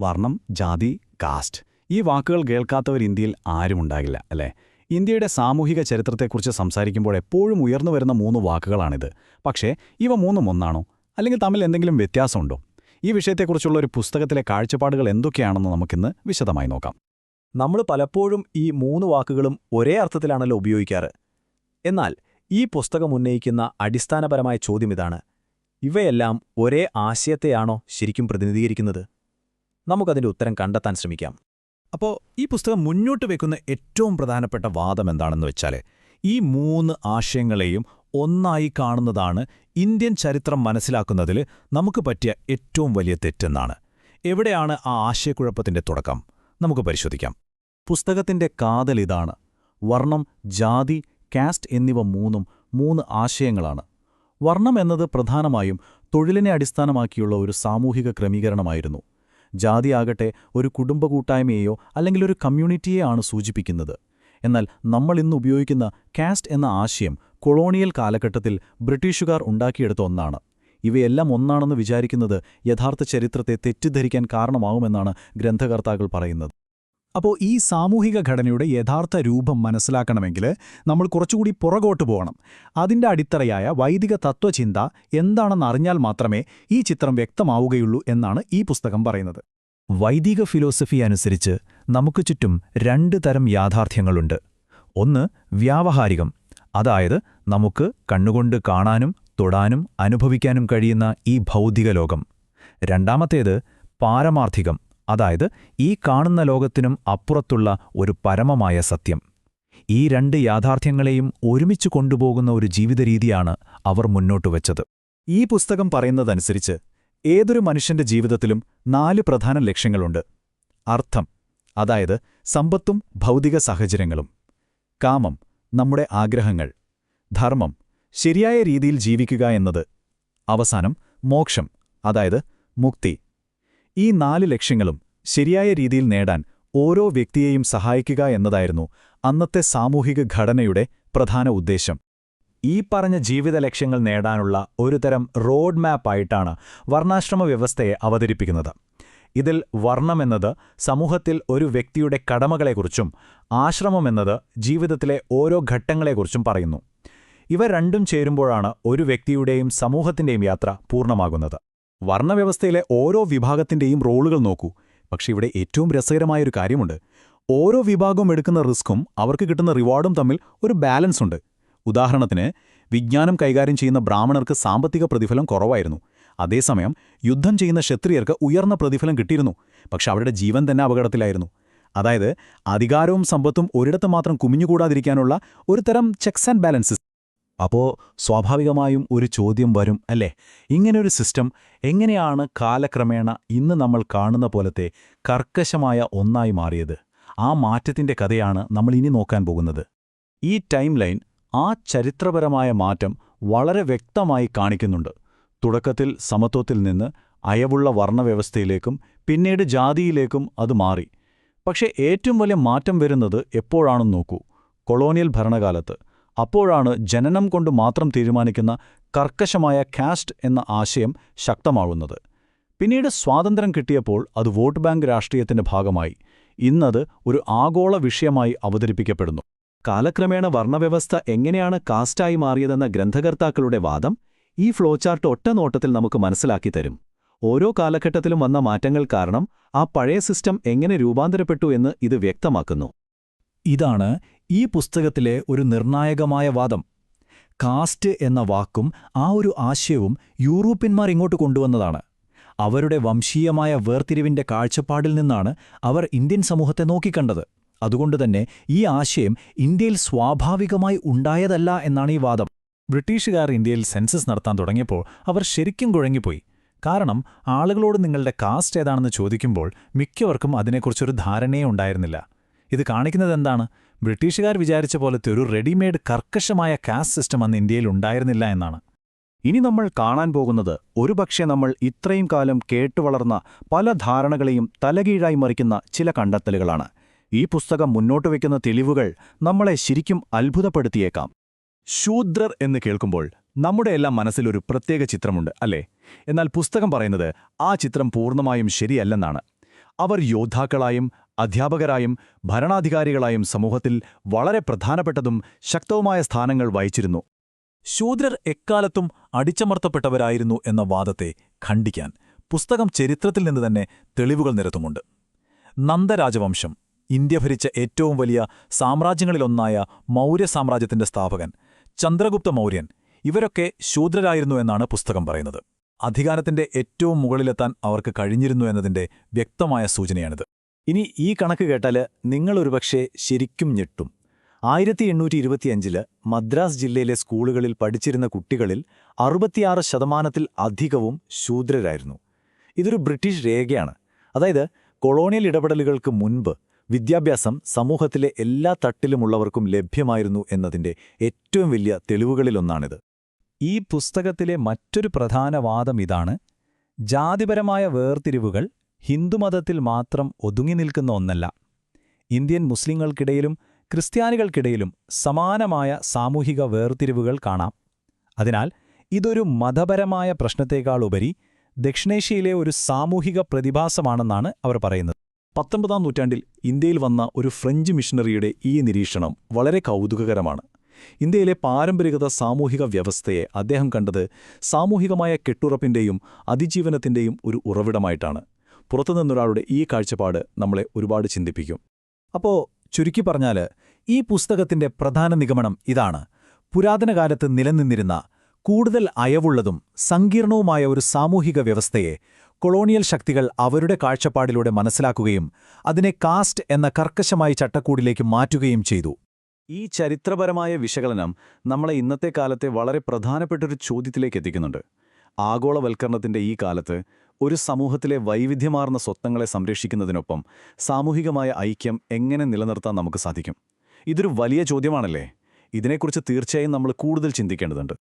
വർണം ജാതി കാസ്റ്റ്. ഈ വാക്കുകൾ കേൾക്കാത്തവർ ഇന്ത്യയിൽ ആരും ഉണ്ടാകില്ല അല്ലേ? ഇന്ത്യയുടെ സാമൂഹിക ചരിത്രത്തെക്കുറിച്ച് സംസാരിക്കുമ്പോൾ എപ്പോഴും ഉയർന്നു വരുന്ന മൂന്ന് വാക്കുകളാണിത്. പക്ഷേ ഇവ മൂന്നും ഒന്നാണോ? അല്ലെങ്കിൽ തമ്മിൽ എന്തെങ്കിലും വ്യത്യാസമുണ്ടോ? ഈ വിഷയത്തെക്കുറിച്ചുള്ള ഒരു പുസ്തകത്തിലെ കാഴ്ചപ്പാടുകൾ എന്തൊക്കെയാണെന്ന് നമുക്കിന്ന് വിശദമായി നോക്കാം. നമ്മൾ പലപ്പോഴും ഈ മൂന്ന് വാക്കുകളും ഒരേ അർത്ഥത്തിലാണല്ലോ ഉപയോഗിക്കാറ്. എന്നാൽ ഈ പുസ്തകം ഉന്നയിക്കുന്ന അടിസ്ഥാനപരമായ ചോദ്യം ഇതാണ്. ഇവയെല്ലാം ഒരേ ആശയത്തെയാണോ ശരിക്കും പ്രതിനിധീകരിക്കുന്നത്? നമുക്കതിന്റെ ഉത്തരം കണ്ടെത്താൻ ശ്രമിക്കാം. അപ്പോൾ ഈ പുസ്തകം മുന്നോട്ട് വെക്കുന്ന ഏറ്റവും പ്രധാനപ്പെട്ട വാദം എന്താണെന്ന് വെച്ചാൽ ഈ മൂന്ന് ആശയങ്ങളെയും ഒന്നായി കാണുന്നതാണ് ഇന്ത്യൻ ചരിത്രം മനസ്സിലാക്കുന്നതിൽ നമുക്ക് പറ്റിയ ഏറ്റവും വലിയ തെറ്റെന്നാണ്. എവിടെയാണ് ആ ആശയക്കുഴപ്പത്തിന്റെ തുടക്കം? നമുക്ക് പരിശോധിക്കാം. പുസ്തകത്തിന്റെ കാതൽ ഇതാണ്. വർണം ജാതി കാസ്റ്റ് എന്നിവ മൂന്നും മൂന്ന് ആശയങ്ങളാണ്. വർണം എന്നത് പ്രധാനമായും തൊഴിലിനെ അടിസ്ഥാനമാക്കിയുള്ള ഒരു സാമൂഹിക ക്രമീകരണമായിരുന്നു. ജാതിയാകട്ടെ ഒരു കുടുംബ കൂട്ടായ്മയെയോ അല്ലെങ്കിൽ ഒരു കമ്മ്യൂണിറ്റിയെയാണ് സൂചിപ്പിക്കുന്നത്. എന്നാൽ നമ്മൾ ഇന്ന് ഉപയോഗിക്കുന്ന കാസ്റ്റ് എന്ന ആശയം കൊളോണിയൽ കാലഘട്ടത്തിൽ ബ്രിട്ടീഷുകാർ ഉണ്ടാക്കിയെടുത്ത ഒന്നാണ്. ഇവയെല്ലാം ഒന്നാണെന്ന് വിചാരിക്കുന്നത് യഥാർത്ഥ ചരിത്രത്തെ തെറ്റിദ്ധരിക്കാൻ കാരണമാവുമെന്നാണ് ഗ്രന്ഥകർത്താക്കൾ പറയുന്നത്. അപ്പോൾ ഈ സാമൂഹിക ഘടനയുടെ യഥാർത്ഥ രൂപം മനസ്സിലാക്കണമെങ്കിൽ നമ്മൾ കുറച്ചുകൂടി പുറകോട്ട് പോകണം. അതിന്റെ അടിത്തറയായ വൈദിക തത്വചിന്ത എന്താണെന്ന് അറിഞ്ഞാൽ മാത്രമേ ഈ ചിത്രം വ്യക്തമാവുകയുള്ളൂ എന്നാണ് ഈ പുസ്തകം പറയുന്നത്. വൈദിക ഫിലോസഫി അനുസരിച്ച് നമുക്ക് ചുറ്റും രണ്ട് തരം യാഥാർത്ഥ്യങ്ങളുണ്ട്. ഒന്ന് വ്യാവഹാരികം അതായത് നമുക്ക് കണ്ണുകൊണ്ട് കാണാനും തൊടാനും അനുഭവിക്കാനും കഴിയുന്ന ഈ ഭൗതിക ലോകം. രണ്ടാമത്തേത് പാരമാർത്ഥികം അതായത് ഈ കാണുന്ന ലോകത്തിനും അപ്പുറത്തുള്ള ഒരു പരമമായ സത്യം. ഈ രണ്ട് യാഥാർത്ഥ്യങ്ങളെയും ഒരുമിച്ച് കൊണ്ടുപോകുന്ന ഒരു ജീവിതരീതിയാണ് അവർ മുന്നോട്ട് വച്ചത്. ഈ പുസ്തകം പറയുന്നതനുസരിച്ച് ഏതൊരു മനുഷ്യന്റെ ജീവിതത്തിലും നാല് പ്രധാന ലക്ഷ്യങ്ങളുണ്ട്. അർത്ഥം അതായത് സമ്പത്തും ഭൗതിക സാഹചര്യങ്ങളും. കാമം നമ്മുടെ ആഗ്രഹങ്ങൾ. ധർമ്മം ശരിയായ രീതിയിൽ ജീവിക്കുക എന്നത്. അവസാനം മോക്ഷം അതായത് മുക്തി. ഈ നാല് ലക്ഷ്യങ്ങളും ശരിയായ രീതിയിൽ നേടാൻ ഓരോ വ്യക്തിയെയും സഹായിക്കുക എന്നതായിരുന്നു അന്നത്തെ സാമൂഹിക ഘടനയുടെ പ്രധാന ഉദ്ദേശം. ഈ പറഞ്ഞ ജീവിത ലക്ഷ്യങ്ങൾ നേടാനുള്ള ഒരുതരം റോഡ് മാപ്പായിട്ടാണ് വർണാശ്രമ വ്യവസ്ഥയെ അവതരിപ്പിക്കുന്നത്. ഇതിൽ വർണമെന്നത് സമൂഹത്തിൽ ഒരു വ്യക്തിയുടെ കടമകളെക്കുറിച്ചും ആശ്രമമെന്നത് ജീവിതത്തിലെ ഓരോ ഘട്ടങ്ങളെക്കുറിച്ചും പറയുന്നു. ഇവ രണ്ടും ചേരുമ്പോഴാണ് ഒരു വ്യക്തിയുടെയും സമൂഹത്തിന്റെയും യാത്ര പൂർണമാകുന്നത്. വർണവ്യവസ്ഥയിലെ ഓരോ വിഭാഗത്തിന്റെയും റോളുകൾ നോക്കൂ. പക്ഷെ ഇവിടെ ഏറ്റവും രസകരമായൊരു കാര്യമുണ്ട്. ഓരോ വിഭാഗവും എടുക്കുന്ന റിസ്ക്കും അവർക്ക് കിട്ടുന്ന റിവാർഡും തമ്മിൽ ഒരു ബാലൻസ് ഉണ്ട് ഉദാഹരണത്തിന് വിജ്ഞാനം കൈകാര്യം ചെയ്യുന്ന ബ്രാഹ്മണർക്ക് സാമ്പത്തിക പ്രതിഫലം കുറവായിരുന്നു. അതേസമയം യുദ്ധം ചെയ്യുന്ന ക്ഷത്രിയർക്ക് ഉയർന്ന പ്രതിഫലം കിട്ടിയിരുന്നു പക്ഷെ അവരുടെ ജീവൻ തന്നെ അപകടത്തിലായിരുന്നു. അതായത് അധികാരവും സമ്പത്തും ഒരിടത്ത് മാത്രം കുമിഞ്ഞുകൂടാതിരിക്കാനുള്ള ഒരു തരം ചെക്സ് ആൻഡ് ബാലൻസസ് അപ്പോൾ സ്വാഭാവികമായും ഒരു ചോദ്യം വരും അല്ലേ? ഇങ്ങനൊരു സിസ്റ്റം എങ്ങനെയാണ് കാലക്രമേണ ഇന്ന് നമ്മൾ കാണുന്ന പോലത്തെ കർക്കശമായ ഒന്നായി മാറിയത്? ആ മാറ്റത്തിന്റെ കഥയാണ് നമ്മൾ ഇനി നോക്കാൻ പോകുന്നത്. ഈ ടൈം ലൈൻ ആ ചരിത്രപരമായ മാറ്റം വളരെ വ്യക്തമായി കാണിക്കുന്നുണ്ട്. തുടക്കത്തിൽ സമത്വത്തിൽ നിന്ന് അയവുള്ള വർണവ്യവസ്ഥയിലേക്കും പിന്നീട് ജാതിയിലേക്കും അത് മാറി. പക്ഷേ ഏറ്റവും വലിയ മാറ്റം വരുന്നത് എപ്പോഴാണെന്ന് നോക്കൂ. കൊളോണിയൽ ഭരണകാലത്ത്. അപ്പോഴാണ് ജനനം കൊണ്ട് മാത്രം തീരുമാനിക്കുന്ന കർക്കശമായ കാസ്റ്റ് എന്ന ആശയം ശക്തമാവുന്നത്. പിന്നീട് സ്വാതന്ത്ര്യം കിട്ടിയപ്പോൾ അത് വോട്ട് ബാങ്ക് രാഷ്ട്രീയത്തിന്റെ ഭാഗമായി. ഇന്നത് ഒരു ആഗോള വിഷയമായി അവതരിപ്പിക്കപ്പെടുന്നു. കാലക്രമേണ വർണവ്യവസ്ഥ എങ്ങനെയാണ് കാസ്റ്റായി മാറിയതെന്ന ഗ്രന്ഥകർത്താക്കളുടെ വാദം ഈ ഫ്ലോചാർട്ട് ഒറ്റനോട്ടത്തിൽ നമുക്ക് മനസ്സിലാക്കി തരും. ഓരോ കാലഘട്ടത്തിലും വന്ന മാറ്റങ്ങൾ കാരണം ആ പഴയ സിസ്റ്റം എങ്ങനെ രൂപാന്തരപ്പെട്ടു എന്ന് ഇത് വ്യക്തമാക്കുന്നു. ഇതാണ് ഈ പുസ്തകത്തിലെ ഒരു നിർണായകമായ വാദം. കാസ്റ്റ് എന്ന വാക്കും ആ ഒരു ആശയവും യൂറോപ്യന്മാർ ഇങ്ങോട്ട് കൊണ്ടുവന്നതാണ്. അവരുടെ വംശീയമായ വേർതിരിവിന്റെ കാഴ്ചപ്പാടിൽ നിന്നാണ് അവർ ഇന്ത്യൻ സമൂഹത്തെ നോക്കിക്കണ്ടത്. അതുകൊണ്ടുതന്നെ ഈ ആശയം ഇന്ത്യയിൽ സ്വാഭാവികമായി ഉണ്ടായതല്ല എന്നാണ് ഈ വാദം. ബ്രിട്ടീഷുകാർ ഇന്ത്യയിൽ സെൻസസ് നടത്താൻ തുടങ്ങിയപ്പോൾ അവർ ശരിക്കും കുഴങ്ങിപ്പോയി. കാരണം ആളുകളോട് നിങ്ങളുടെ കാസ്റ്റ് ഏതാണെന്ന് ചോദിക്കുമ്പോൾ മിക്കവർക്കും അതിനെക്കുറിച്ചൊരു ധാരണയേ ഉണ്ടായിരുന്നില്ല. ഇത് കാണിക്കുന്നത് എന്താണ്? ബ്രിട്ടീഷുകാർ വിചാരിച്ച പോലത്തെ ഒരു റെഡിമെയ്ഡ് കർക്കശമായ കാസ്റ്റ് സിസ്റ്റം അന്ന് ഇന്ത്യയിൽ ഉണ്ടായിരുന്നില്ല എന്നാണ്. ഇനി നമ്മൾ കാണാൻ പോകുന്നത് ഒരുപക്ഷെ നമ്മൾ ഇത്രയും കാലം കേട്ടുവളർന്ന പല ധാരണകളെയും തലകീഴായി മറിക്കുന്ന ചില കണ്ടെത്തലുകളാണ്. ഈ പുസ്തകം മുന്നോട്ട് വയ്ക്കുന്ന തെളിവുകൾ നമ്മളെ ശരിക്കും അത്ഭുതപ്പെടുത്തിയേക്കാം. ശൂദ്രർ എന്ന് കേൾക്കുമ്പോൾ നമ്മുടെ എല്ലാം മനസ്സിലൊരു പ്രത്യേക ചിത്രമുണ്ട് അല്ലേ? എന്നാൽ പുസ്തകം പറയുന്നത് ആ ചിത്രം പൂർണമായും ശരിയല്ലെന്നാണ്. അവർ യോദ്ധാക്കളായും അധ്യാപകരായും ഭരണാധികാരികളായും സമൂഹത്തിൽ വളരെ പ്രധാനപ്പെട്ടതും ശക്തവുമായ സ്ഥാനങ്ങൾ വഹിച്ചിരുന്നു. ശൂദ്രർ എക്കാലത്തും അടിച്ചമർത്തപ്പെട്ടവരായിരുന്നു എന്ന വാദത്തെ ഖണ്ഡിക്കാൻ പുസ്തകം ചരിത്രത്തിൽ നിന്ന് തന്നെ തെളിവുകൾ നിരത്തുമുണ്ട് നന്ദരാജവംശം ഇന്ത്യ ഭരിച്ച ഏറ്റവും വലിയ സാമ്രാജ്യങ്ങളിലൊന്നായ മൗര്യ സാമ്രാജ്യത്തിന്റെ സ്ഥാപകൻ ചന്ദ്രഗുപ്ത മൗര്യൻ. ഇവരൊക്കെ ശൂദ്രരായിരുന്നു എന്നാണ് പുസ്തകം പറയുന്നത്. അധികാരത്തിന്റെ ഏറ്റവും മുകളിലെത്താൻ അവർക്ക് കഴിഞ്ഞിരുന്നു എന്നതിന്റെ വ്യക്തമായ സൂചനയാണിത്. ഇനി ഈ കണക്ക് കേട്ടാൽ നിങ്ങളൊരുപക്ഷെ ശരിക്കും ഞെട്ടും. ആയിരത്തി എണ്ണൂറ്റി ഇരുപത്തിയഞ്ചിൽ മദ്രാസ് ജില്ലയിലെ സ്കൂളുകളിൽ പഠിച്ചിരുന്ന കുട്ടികളിൽ അറുപത്തിയാറ് ശതമാനത്തിൽ അധികവും ശൂദ്രരായിരുന്നു. ഇതൊരു ബ്രിട്ടീഷ് രേഖയാണ്. അതായത് കൊളോണിയൽ ഇടപെടലുകൾക്ക് മുൻപ് വിദ്യാഭ്യാസം സമൂഹത്തിലെ എല്ലാ തട്ടിലുമുള്ളവർക്കും ലഭ്യമായിരുന്നു എന്നതിന്റെ ഏറ്റവും വലിയ തെളിവുകളിലൊന്നാണിത്. ഈ പുസ്തകത്തിലെ മറ്റൊരു പ്രധാന വാദം ഇതാണ് ജാതിപരമായ വേർതിരിവുകൾ ഹിന്ദുമതത്തിൽ മാത്രം ഒതുങ്ങി നിൽക്കുന്ന ഒന്നല്ല. ഇന്ത്യൻ മുസ്ലിങ്ങൾക്കിടയിലും ക്രിസ്ത്യാനികൾക്കിടയിലും സമാനമായ സാമൂഹിക വേർതിരിവുകൾ കാണാം. അതിനാൽ ഇതൊരു മതപരമായ പ്രശ്നത്തേക്കാളുപരി ദക്ഷിണേഷ്യയിലെ ഒരു സാമൂഹിക പ്രതിഭാസമാണെന്നാണ് അവർ പറയുന്നത്. പത്തൊമ്പതാം നൂറ്റാണ്ടിൽ ഇന്ത്യയിൽ വന്ന ഒരു ഫ്രഞ്ച് മിഷണറിയുടെ ഈ നിരീക്ഷണം വളരെ കൗതുകകരമാണ്. ഇന്ത്യയിലെ പാരമ്പരികത സാമൂഹിക വ്യവസ്ഥയെ അദ്ദേഹം കണ്ടത് സാമൂഹികമായ കെട്ടുറപ്പിന്റെയും അതിജീവനത്തിന്റെയും ഒരു ഉറവിടമായിട്ടാണ്. പുറത്തുനിന്നൊരാളുടെ ഈ കാഴ്ചപ്പാട് നമ്മളെ ഒരുപാട് ചിന്തിപ്പിക്കും. അപ്പോൾ ചുരുക്കി പറഞ്ഞാൽ ഈ പുസ്തകത്തിന്റെ പ്രധാന നിഗമനം ഇതാണ്. പുരാതന പുരാതനകാലത്ത് നിലനിന്നിരുന്ന കൂടുതൽ അയവുള്ളതും സങ്കീർണവുമായ ഒരു സാമൂഹിക വ്യവസ്ഥയെ കൊളോണിയൽ ശക്തികൾ അവരുടെ കാഴ്ചപ്പാടിലൂടെ മനസ്സിലാക്കുകയും അതിനെ കാസ്റ്റ് എന്ന കർക്കശമായ ചട്ടക്കൂടിലേക്ക് മാറ്റുകയും ചെയ്തു. ഈ ചരിത്രപരമായ വിശകലനം നമ്മളെ ഇന്നത്തെ കാലത്തെ വളരെ പ്രധാനപ്പെട്ടൊരു ചോദ്യത്തിലേക്ക് എത്തിക്കുന്നുണ്ട്. ആഗോളവൽക്കരണത്തിന്റെ ഈ കാലത്ത് ഒരു സമൂഹത്തിലെ വൈവിധ്യമാർന്ന സ്വത്തങ്ങളെ സംരക്ഷിക്കുന്നതിനൊപ്പം സാമൂഹികമായ ഐക്യം എങ്ങനെ നിലനിർത്താൻ നമുക്ക് സാധിക്കും? ഇതൊരു വലിയ ചോദ്യമാണല്ലേ? ഇതിനെക്കുറിച്ച് തീർച്ചയായും നമ്മൾ കൂടുതൽ ചിന്തിക്കേണ്ടതുണ്ട്.